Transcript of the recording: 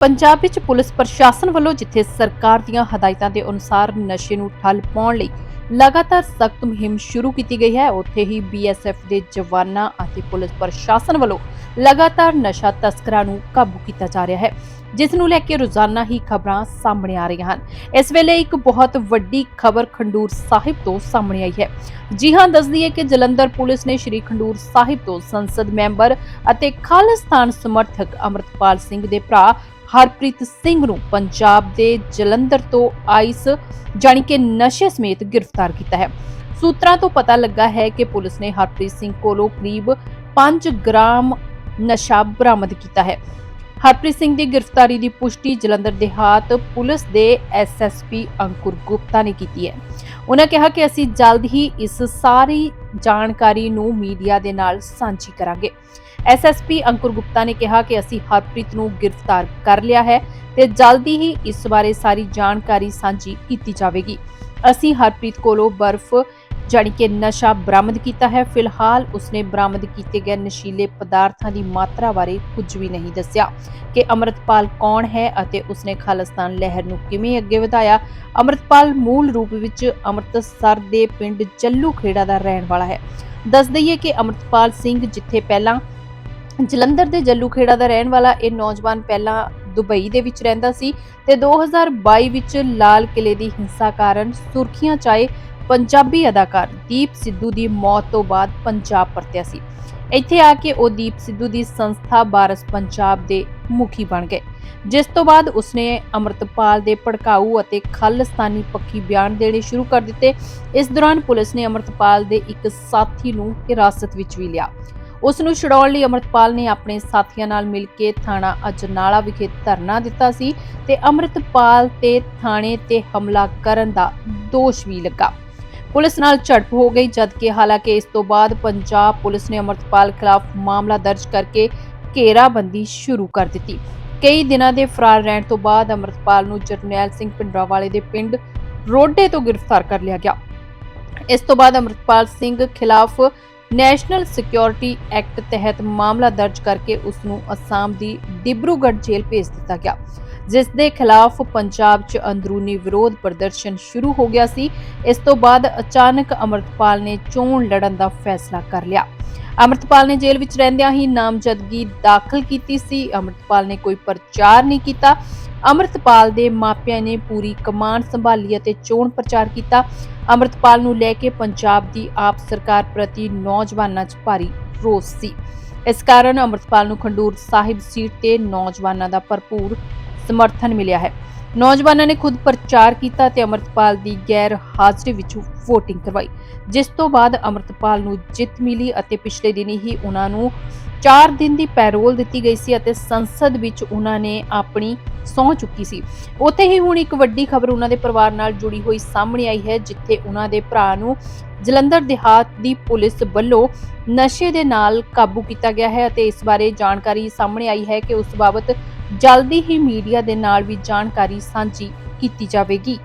ਪੰਜਾਬ ਵਿੱਚ ਪੁਲਿਸ ਪ੍ਰਸ਼ਾਸਨ ਵੱਲੋਂ ਜਿੱਥੇ ਸਰਕਾਰ ਦੀਆਂ ਹਦਾਇਤਾਂ ਦੇ ਅਨੁਸਾਰ ਨਸ਼ੇ ਨੂੰ ਠੱਲ ਪਾਉਣ ਲਈ ਲਗਾਤਾਰ ਸਖਤ ਮੁਹਿੰਮ ਸ਼ੁਰੂ ਕੀਤੀ ਗਈ ਹੈ, ਉੱਥੇ ਹੀ ਬੀਐਸਐਫ ਦੇ ਜਵਾਨਾਂ ਅਤੇ ਪੁਲਿਸ ਪ੍ਰਸ਼ਾਸਨ ਵੱਲੋਂ ਲਗਾਤਾਰ ਨਸ਼ਾ ਤਸਕਰਾਂ ਨੂੰ ਕਾਬੂ ਕੀਤਾ ਜਾ ਰਿਹਾ ਹੈ, ਜਿਸ ਨੂੰ ਲੈ ਕੇ ਰੋਜ਼ਾਨਾ ਹੀ ਖਬਰਾਂ ਸਾਹਮਣੇ ਆ ਰਹੀਆਂ ਹਨ। ਇਸ ਵੇਲੇ ਇੱਕ ਬਹੁਤ ਵੱਡੀ ਖਬਰ ਖੰਡੂਰ ਸਾਹਿਬ ਤੋਂ ਸਾਹਮਣੇ ਆਈ ਹੈ। ਜੀ ਹਾਂ ਦੱਸਦੀ ਹੈ ਕਿ ਜਲੰਧਰ ਪੁਲਿਸ ਨੇ ਸ਼੍ਰੀ ਖੰਡੂਰ ਸਾਹਿਬ ਤੋਂ ਸੰਸਦ ਮੈਂਬਰ ਅਤੇ ਖਾਲਿਸਤਾਨ ਸਮਰਥਕ ਅਮਰਤਪਾਲ ਸਿੰਘ ਦੇ ਭਰਾ ਹਰਪ੍ਰੀਤ ਸਿੰਘ ਨੂੰ ਪੰਜਾਬ ਦੇ ਜਲੰਧਰ ਤੋਂ ਆਈਸ ਜਾਣੀ ਕਿ ਨਸ਼ੇ ਸਮੇਤ ਗ੍ਰਿਫਤਾਰ ਕੀਤਾ ਹੈ। ਸੂਤਰਾਂ ਤੋਂ ਪਤਾ ਲੱਗਾ ਹੈ ਕਿ ਪੁਲਿਸ ਨੇ ਹਰਪ੍ਰੀਤ ਸਿੰਘ ਕੋਲੋਂ ਕਰੀਬ 5 ਗ੍ਰਾਮ ਨਸ਼ਾ ਬਰਾਮਦ ਕੀਤਾ ਹੈ। ਹਰਪ੍ਰੀਤ ਸਿੰਘ ਦੀ ਗ੍ਰਿਫਤਾਰੀ ਦੀ ਪੁਸ਼ਟੀ ਜਲੰਧਰ ਦੇਹਾਤ ਪੁਲਿਸ ਦੇ ਐਸਐਸਪੀ ਅੰਕੁਰ ਗੁਪਤਾ ਨੇ ਕੀਤੀ ਹੈ। ਉਹਨਾਂ ਕਿਹਾ ਕਿ ਅਸੀਂ ਜਲਦ ਹੀ ਇਸ ਸਾਰੀ ਜਾਣਕਾਰੀ ਨੂੰ ਮੀਡੀਆ ਦੇ ਨਾਲ ਸਾਂਝੀ ਕਰਾਂਗੇ। ਐਸਐਸਪੀ ਅੰਕੁਰ ਗੁਪਤਾ ਨੇ ਕਿਹਾ ਕਿ ਅਸੀਂ ਹਰਪ੍ਰੀਤ ਨੂੰ ਗ੍ਰਿਫਤਾਰ ਕਰ ਲਿਆ ਹੈ ਤੇ ਜਲਦੀ ਹੀ ਇਸ ਬਾਰੇ ਸਾਰੀ ਜਾਣਕਾਰੀ ਸਾਂਝੀ ਕੀਤੀ ਜਾਵੇਗੀ। ਅਸੀਂ ਹਰਪ੍ਰੀਤ ਕੋਲੋਂ ਬਰਫ਼ ਜਾਣੀ ਕਿ ਨਸ਼ਾ ਬਰਾਮਦ ਕੀਤਾ ਹੈ। ਫਿਲਹਾਲ ਉਸਨੇ ਬਰਾਮਦ ਕੀਤੇ ਗਏ ਨਸ਼ੀਲੇ ਪਦਾਰਥਾਂ ਦੀ ਮਾਤਰਾ ਬਾਰੇ ਕੁਝ ਵੀ ਨਹੀਂ ਦੱਸਿਆ। ਕਿ ਅਮਰਤਪਾਲ ਕੌਣ ਹੈ ਅਤੇ ਉਸਨੇ ਖਾਲਿਸਤਾਨ ਲਹਿਰ ਨੂੰ ਕਿਵੇਂ ਅੱਗੇ ਵਧਾਇਆ? ਅਮਰਤਪਾਲ ਮੂਲ ਰੂਪ ਵਿੱਚ ਅੰਮ੍ਰਿਤਸਰ ਦੇ ਪਿੰਡ ਜੱਲੂ ਖੇੜਾ ਦਾ ਰਹਿਣ ਵਾਲਾ ਹੈ। ਦੱਸ ਦਈਏ ਕਿ ਅਮਰਤਪਾਲ ਸਿੰਘ ਜਿੱਥੇ ਪਹਿਲਾਂ ਜਲੰਧਰ ਦੇ ਜੱਲੂਖੇੜਾ ਦਾ ਰਹਿਣ ਵਾਲਾ ਇਹ ਨੌਜਵਾਨ ਪਹਿਲਾਂ ਦੁਬਈ ਦੇ ਵਿੱਚ ਰਹਿੰਦਾ ਸੀ ਤੇ 2022 ਵਿੱਚ ਲਾਲ ਕਿਲੇ ਦੀ ਹਿੰਸਾ ਕਾਰਨ ਸੁਰਖੀਆਂ ਚਾਏ ਪੰਜਾਬੀ ਅਦਾਕਾਰ ਦੀਪ ਸਿੱਧੂ ਦੀ ਮੌਤ ਤੋਂ ਬਾਅਦ ਪੰਜਾਬ ਪਰਤਿਆ ਸੀ। ਇੱਥੇ ਆ ਕੇ ਉਹ ਦੀਪ ਸਿੱਧੂ ਦੀ ਸੰਸਥਾ ਬਾਰਸ ਪੰਜਾਬ ਦੇ ਮੁਖੀ ਬਣ ਗਏ। ਜਿਸ ਤੋਂ ਬਾਅਦ ਉਸਨੇ ਅਮਰਤਪਾਲ ਦੇ ਭੜਕਾਊ ਅਤੇ ਖਾਲਿਸਤਾਨੀ ਪੱਖੀ ਬਿਆਨ ਦੇਣੇ ਸ਼ੁਰੂ ਕਰ ਦਿੱਤੇ। ਇਸ ਦੌਰਾਨ ਪੁਲਿਸ ਨੇ ਅਮਰਤਪਾਲ ਦੇ ਇੱਕ ਸਾਥੀ ਨੂੰ ਹਿਰਾਸਤ ਵਿੱਚ ਵੀ ਲਿਆ। ਉਸ ਨੂੰ ਛੁਡਾਉਣ ਲਈ ਅਮਰਤਪਾਲ ਨੇ ਆਪਣੇ ਸਾਥੀਆਂ ਨਾਲ ਮਿਲ ਕੇ ਥਾਣਾ ਅਜਨਾਲਾ ਵਿਖੇ ਧਰਨਾ ਦਿੱਤਾ ਸੀ ਤੇ ਅਮਰਤਪਾਲ ਤੇ ਥਾਣੇ ਤੇ ਹਮਲਾ ਕਰਨ ਦਾ ਦੋਸ਼ ਵੀ ਲੱਗਾ। ਪੁਲਿਸ ਨਾਲ ਝੜਪ ਹੋ ਗਈ, ਜਦਕਿ ਹਾਲਾਂਕਿ ਇਸ ਤੋਂ ਬਾਅਦ ਪੰਜਾਬ ਪੁਲਿਸ ਨੇ ਅਮਰਤਪਾਲ ਖਿਲਾਫ ਮਾਮਲਾ ਦਰਜ ਕਰਕੇ ਘੇਰਾਬੰਦੀ ਸ਼ੁਰੂ ਕਰ ਦਿੱਤੀ। ਕਈ ਦਿਨਾਂ ਦੇ ਫਰਾਰ ਰਹਿਣ ਤੋਂ ਬਾਅਦ ਅਮਰਤਪਾਲ ਨੂੰ ਜਰਨੈਲ ਸਿੰਘ ਪਿੰਡਰਾਵਾਲੇ ਦੇ ਪਿੰਡ ਰੋਡੇ ਤੋਂ ਗ੍ਰਿਫਤਾਰ ਕਰ ਲਿਆ ਗਿਆ। ਇਸ ਤੋਂ ਬਾਅਦ ਅਮਰਤਪਾਲ ਸਿੰਘ ਖਿਲਾਫ ਨੈਸ਼ਨਲ ਸਿਕਿਉਰਿਟੀ ਐਕਟ ਤਹਿਤ ਮਾਮਲਾ ਦਰਜ ਕਰਕੇ ਉਸ ਨੂੰ ਅਸਾਮ ਦੀ ਡਿਬਰੂਗੜ੍ਹ ਜੇਲ੍ਹ ਭੇਜ ਦਿੱਤਾ ਗਿਆ, ਜਿਸ ਦੇ ਖਿਲਾਫ ਪੰਜਾਬ 'ਚ ਅੰਦਰੂਨੀ ਵਿਰੋਧ ਪ੍ਰਦਰਸ਼ਨ ਸ਼ੁਰੂ ਹੋ ਗਿਆ ਸੀ। ਇਸ ਤੋਂ ਬਾਅਦ ਅਚਾਨਕ ਅਮਰਤਪਾਲ ਨੇ ਚੋਣ ਲੜਨ ਦਾ ਫੈਸਲਾ ਕਰ ਲਿਆ। ਅਮਰਤਪਾਲ ਨੇ ਜੇਲ੍ਹ ਵਿੱਚ ਰਹਿੰਦਿਆਂ ਹੀ ਨਾਮਜ਼ਦਗੀ ਦਾਖਲ ਕੀਤੀ ਸੀ। ਅਮਰਤਪਾਲ ਨੇ ਕੋਈ ਪ੍ਰਚਾਰ ਨਹੀਂ ਕੀਤਾ। ਅਮਰਤਪਾਲ ਦੇ ਮਾਪਿਆਂ ਨੇ ਪੂਰੀ ਕਮਾਨ ਸੰਭਾਲੀ ਅਤੇ ਚੋਣ ਪ੍ਰਚਾਰ ਕੀਤਾ। ਅਮਰਤਪਾਲ ਨੂੰ ਲੈ ਕੇ ਪੰਜਾਬ ਦੀ ਆਪ ਸਰਕਾਰ ਪ੍ਰਤੀ ਨੌਜਵਾਨਾਂ 'ਚ ਭਾਰੀ ਰੋਸ ਸੀ। ਇਸ ਕਾਰਨ ਅਮਰਤਪਾਲ ਨੂੰ ਖੰਡੂਰ ਸਾਹਿਬ ਸੀਟ ਤੇ ਨੌਜਵਾਨਾਂ ਦਾ ਭਰਪੂਰ ਸਮਰਥਨ ਮਿਲਿਆ ਹੈ। ਨੌਜਵਾਨਾਂ ਨੇ ਖੁਦ ਪ੍ਰਚਾਰ ਕੀਤਾ ਤੇ ਅਮਰਤਪਾਲ ਦੀ ਗੈਰ ਹਾਜ਼ਰੀ ਵਿੱਚ VOTING ਕਰਵਾਈ। ਜਿਸ ਤੋਂ ਬਾਅਦ ਅਮਰਤਪਾਲ ਨੂੰ ਜਿੱਤ ਮਿਲੀ ਅਤੇ ਪਿਛਲੇ ਦਿਨੀ ਹੀ ਉਹਨਾਂ ਨੂੰ 4 ਦਿਨ ਦੀ ਪੈਰੋਲ ਦਿੱਤੀ ਗਈ ਸੀ ਅਤੇ ਸੰਸਦ ਵਿੱਚ ਉਹਨਾਂ ਨੇ ਆਪਣੀ ਸਹੁੰ ਚੁੱਕੀ ਸੀ। ਉੱਥੇ ਹੀ ਹੁਣ ਇੱਕ ਵੱਡੀ ਖਬਰ ਉਹਨਾਂ ਦੇ ਪਰਿਵਾਰ ਨਾਲ ਜੁੜੀ ਹੋਈ ਸਾਹਮਣੇ ਆਈ ਹੈ, ਜਿੱਥੇ ਉਹਨਾਂ ਦੇ ਭਰਾ ਨੂੰ ਜਲੰਧਰ ਦੇਹਾਤ ਦੀ ਪੁਲਿਸ ਵੱਲੋਂ ਨਸ਼ੇ ਦੇ ਨਾਲ ਕਾਬੂ ਕੀਤਾ ਗਿਆ ਹੈ ਅਤੇ ਇਸ ਬਾਰੇ ਜਾਣਕਾਰੀ ਸਾਹਮਣੇ ਆਈ ਹੈ ਕਿ ਉਸ ਬਾਬਤ ਜਲਦੀ ਹੀ ਮੀਡੀਆ ਦੇ ਨਾਲ ਵੀ ਜਾਣਕਾਰੀ ਸਾਂਝੀ ਕੀਤੀ ਜਾਵੇਗੀ।